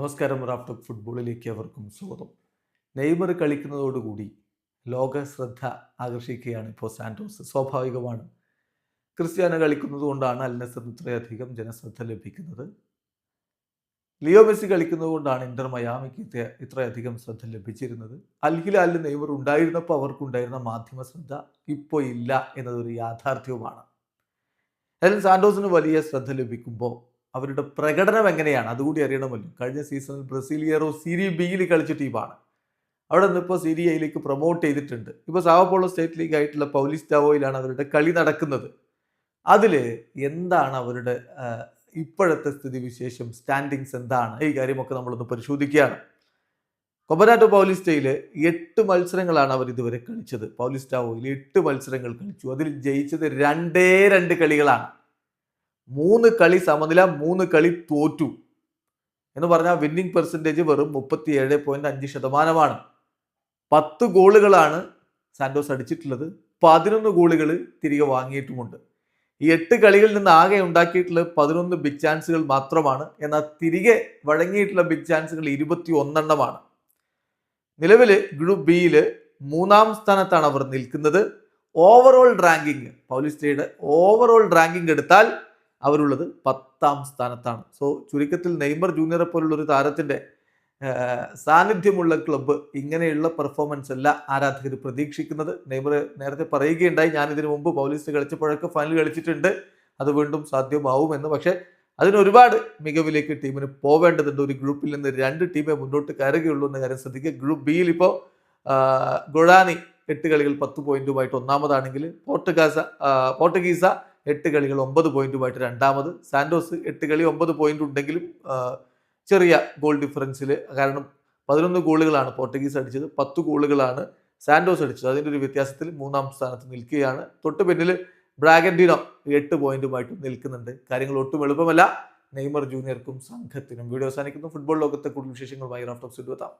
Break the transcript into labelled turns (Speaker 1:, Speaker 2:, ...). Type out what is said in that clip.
Speaker 1: നമസ്കാരം റാഫ്റ്റോക്ക് ഫുട്ബോളിലേക്ക് അവർക്കും സ്വാഗതം. നെയ്മർ കളിക്കുന്നതോടുകൂടി ലോക ശ്രദ്ധ ആകർഷിക്കുകയാണ് ഇപ്പോൾ സാന്റോസ്. സ്വാഭാവികമാണ്. ക്രിസ്ത്യാനോ കളിക്കുന്നത് കൊണ്ടാണ് അൽ ഇത്രയധികം ജനശ്രദ്ധ ലഭിക്കുന്നത്. ലിയോ മെസ്സി കളിക്കുന്നത് കൊണ്ടാണ് ഇന്റർ മയാമിക്ക് ഇത്രയധികം ശ്രദ്ധ ലഭിച്ചിരുന്നത്. അൽ ഹിലാലിൽ നെയ്മർ ഉണ്ടായിരുന്നപ്പോൾ അവർക്കുണ്ടായിരുന്ന മാധ്യമ ശ്രദ്ധ ഇപ്പോൾ ഇല്ല എന്നതൊരു യാഥാർത്ഥ്യവുമാണ്. എന്നാലും സാന്റോസിന് വലിയ ശ്രദ്ധ ലഭിക്കുമ്പോൾ അവരുടെ പ്രകടനം എങ്ങനെയാണ്? അതുകൂടി അറിയണമല്ലോ കഴിഞ്ഞ സീസണിൽ ബ്രസീലിയറോ സിരി ബിയിൽ കളിച്ച ടീമാണ്. അവിടെ നിന്ന് ഇപ്പോൾ സിരി എയിലേക്ക് പ്രൊമോട്ട് ചെയ്തിട്ടുണ്ട്. ഇപ്പോൾ സാവപ്പോളോ സ്റ്റേറ്റ് ലീഗ് ആയിട്ടുള്ള പൗലിസ്റ്റാവോയിലാണ് അവരുടെ കളി നടക്കുന്നത്. അതിൽ എന്താണ് അവരുടെ ഇപ്പോഴത്തെ സ്ഥിതിവിശേഷം സ്റ്റാൻഡിങ്സ് എന്താണ്? ഈ കാര്യമൊക്കെ നമ്മളൊന്ന് പരിശോധിക്കുകയാണ്. കൊമ്പനാറ്റോ പൗലിസ്റ്റയിൽ എട്ട് മത്സരങ്ങളാണ് അവർ ഇതുവരെ കളിച്ചത്. പൗലിസ്റ്റാവോയിൽ എട്ട് മത്സരങ്ങൾ കളിച്ചു. അതിൽ ജയിച്ചത് രണ്ടേ രണ്ട് കളികളാണ്. മൂന്ന് കളി സമനില മൂന്ന് കളി തോറ്റു. എന്ന് പറഞ്ഞാൽ വിന്നിംഗ് പെർസെന്റേജ് വെറും മുപ്പത്തി ഏഴ് പോയിന്റ് അഞ്ച് ശതമാനമാണ്. പത്ത് ഗോളുകളാണ് സാന്റോസ് അടിച്ചിട്ടുള്ളത്. പതിനൊന്ന് ഗോളുകൾ തിരികെ വാങ്ങിയിട്ടുമുണ്ട്. ഈ എട്ട് കളികളിൽ നിന്ന് ആകെ ഉണ്ടാക്കിയിട്ടുള്ള പതിനൊന്ന് ബിഗ് ചാൻസുകൾ മാത്രമാണ്. എന്നാൽ തിരികെ വഴങ്ങിയിട്ടുള്ള ബിഗ് ചാൻസുകൾ ഇരുപത്തി ഒന്നെണ്ണമാണ് നിലവിൽ ഗ്രൂപ്പ് ബിയിൽ മൂന്നാം സ്ഥാനത്താണ് അവർ നിൽക്കുന്നത്. ഓവറോൾ റാങ്കിങ് പൗലിസ്റ്റയുടെ ഓവറോൾ റാങ്കിങ് എടുത്താൽ അവരുള്ളത് പത്താം സ്ഥാനത്താണ്. സോ ചുരുക്കത്തിൽ നെയ്മർ ജൂനിയറെ പോലുള്ള ഒരു താരത്തിന്റെ സാന്നിധ്യമുള്ള ക്ലബ്ബ് ഇങ്ങനെയുള്ള പെർഫോമൻസ് അല്ല ആരാധകർ പ്രതീക്ഷിക്കുന്നത്. നെയ്മർ നേരത്തെ പറയുകയുണ്ടായി ഞാൻ ഇതിനു മുമ്പ് പോലീസ് കളിച്ചപ്പോഴൊക്കെ ഫൈനൽ കളിച്ചിട്ടുണ്ട്. അത് വീണ്ടും സാധ്യമാവുമെന്ന് പക്ഷേ അതിന് ഒരുപാട് മികവിലേക്ക് ടീമിന് പോവേണ്ടതുണ്ട്. ഒരു ഗ്രൂപ്പിൽ നിന്ന് രണ്ട് ടീമേ മുന്നോട്ട് കയറുകയുള്ളൂ എന്ന കാര്യം ശ്രദ്ധിക്കുക. ഗ്രൂപ്പ് ബിയിൽ ഇപ്പോൾ ഗൊഡാനി എട്ട് കളികൾ പത്ത് പോയിന്റുമായിട്ട് ഒന്നാമതാണെങ്കിൽ പോർട്ടുഗാസ പോർട്ടുഗീസ എട്ട് കളികൾ ഒമ്പത് പോയിന്റുമായിട്ട് രണ്ടാമത്. സാന്റോസ് എട്ട് കളി ഒമ്പത് പോയിന്റ് ഉണ്ടെങ്കിലും ചെറിയ ഗോൾ ഡിഫറൻസിൽ കാരണം പതിനൊന്ന് ഗോളുകളാണ് പോർട്ടുഗീസ് അടിച്ചത് പത്ത് ഗോളുകളാണ് സാന്റോസ് അടിച്ചത്. അതിന്റെ ഒരു വ്യത്യാസത്തിൽ മൂന്നാം സ്ഥാനത്ത് നിൽക്കുകയാണ്. തൊട്ട് പിന്നിൽ ബ്രാഗൻഡിനോ എട്ട് പോയിന്റുമായിട്ട് നിൽക്കുന്നുണ്ട്. കാര്യങ്ങൾ ഒട്ടും എളുപ്പമല്ല. നെയ്മർ ജൂനിയർക്കും സംഘത്തിനും. വീഡിയോ അവസാനിക്കുന്നു. ഫുട്ബോൾ ലോകത്തെ കൂടുതൽ വിശേഷങ്ങളുമായി റാഫ്റ്റോക്സ് എത്താം